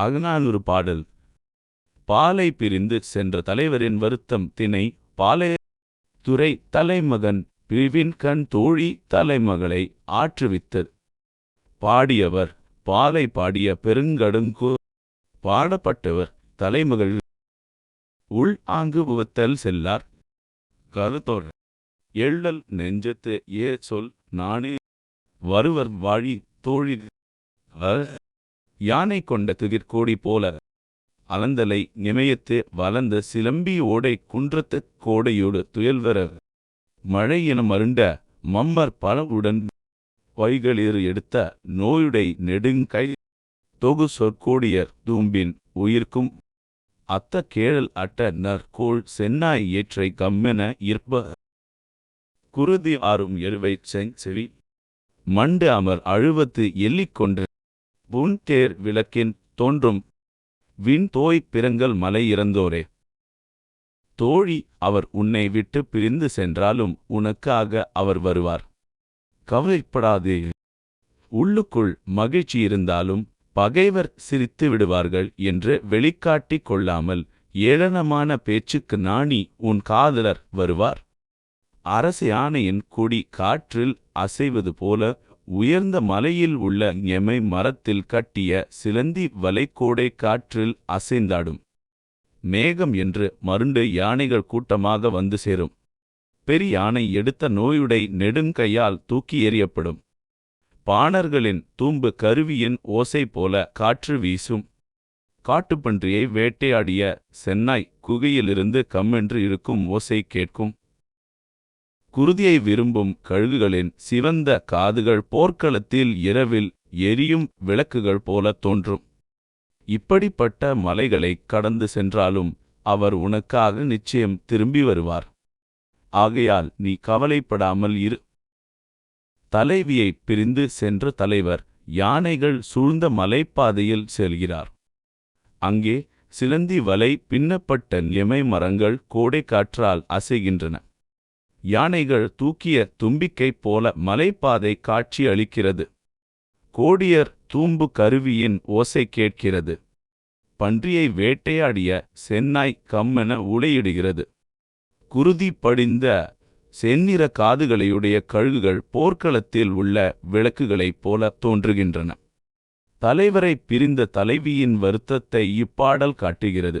அகநானூறு பாடல். பாலை பிரிந்து சென்ற தலைவரின் வருத்தம் தினை பாலை துறை தலைமகன் பிரிவின் கண் தோழி தலைமகளை ஆற்றுவித்து பாடியவர் பாலை பாடிய பெருங்கடுங்கோ பாடப்பட்டவர் தலைமகள். உள் ஆங்கு உவத்தல் செல்லார் கருத்தோர் எள்ளல் நெஞ்சத்து ஏ சொல் நானே வருவர் வாழி தோழி யானை கொண்ட துகிர்கோடி போல அலந்தலை நிமையத்து வளர்ந்த சிலம்பி ஓடை குன்றத்துக் கோடையோடு துயல்வர மழை என மருண்ட மம்மர் பலவுடன் வைகளிறு எடுத்த நோயுடை நெடுங்கை தொகு சொற்கோடியர் தூம்பின் உயிர்க்கும் அத்த கேழல் அட்ட நற்கோள் சென்னாய் ஏற்றை கம்மென இருப்ப குருதி ஆறும் எருவைச் செவி மண்டு அமர் அழுவத்து எல்லிக்கொண்டு புன்தேர் விளக்கின் தோன்றும். விண் தோய் பிறங்கள் மலை இறந்தோரே. தோழி அவர் உன்னை விட்டு பிரிந்து சென்றாலும் உனக்காக அவர் வருவார். கவலைப்படாதே. உள்ளுக்குள் மகிழ்ச்சி இருந்தாலும் பகைவர் சிரித்து விடுவார்கள் என்று வெளிக்காட்டிக் கொள்ளாமல் ஏளனமான பேச்சுக்கு நாணி உன் காதலர் வருவார். அரச யானையின் கொடி காற்றில் அசைவது போல உயர்ந்த மலையில் உள்ள எமை மரத்தில் கட்டிய சிலந்தி வலைக்கோடை காற்றில் அசைந்தாடும். மேகம் என்று மருண்டு யானைகள் கூட்டமாக வந்து சேரும். பெரிய யானை எடுத்த நோயுடை நெடுங்கையால் தூக்கி எறியப்படும். பாணர்களின் தூம்பு கருவியின் ஓசை போல காற்று வீசும். காட்டுப்பன்றியை வேட்டையாடிய சென்னாய் குகையிலிருந்து கம்மென்று இருக்கும் ஓசை கேட்கும். குருதியை விரும்பும் கழுகுகளின் சிவந்த காதுகள் போர்க்களத்தில் இரவில் எரியும் விளக்குகள் போல தோன்றும். இப்படிப்பட்ட மலைகளை கடந்து சென்றாலும் அவர் உனக்காக நிச்சயம் திரும்பி வருவார். ஆகையால் நீ கவலைப்படாமல் இரு. தலைவியை பிரிந்து சென்ற தலைவர் யானைகள் சூழ்ந்த மலைப்பாதையில் செல்கிறார். அங்கே சிலந்தி வலை பின்னப்பட்ட எமை மரங்கள் கோடை காற்றால் அசைகின்றன. யானைகள் தூக்கிய தும்பிக்கை போல மலைப்பாதை காட்சி அளிக்கிறது கோடியர் தூம்பு கருவியின் ஓசை கேட்கிறது. பன்றியை வேட்டையாடிய சென்னாய் கம்மென உளையிடுகிறது குருதி படிந்த செந்நிற காதுகளையுடைய கழுகுகள் போர்க்களத்தில் உள்ள விளக்குகளைப் போல தோன்றுகின்றன. தலைவரை பிரிந்த தலைவியின் வருத்தத்தை இப்பாடல் காட்டுகிறது.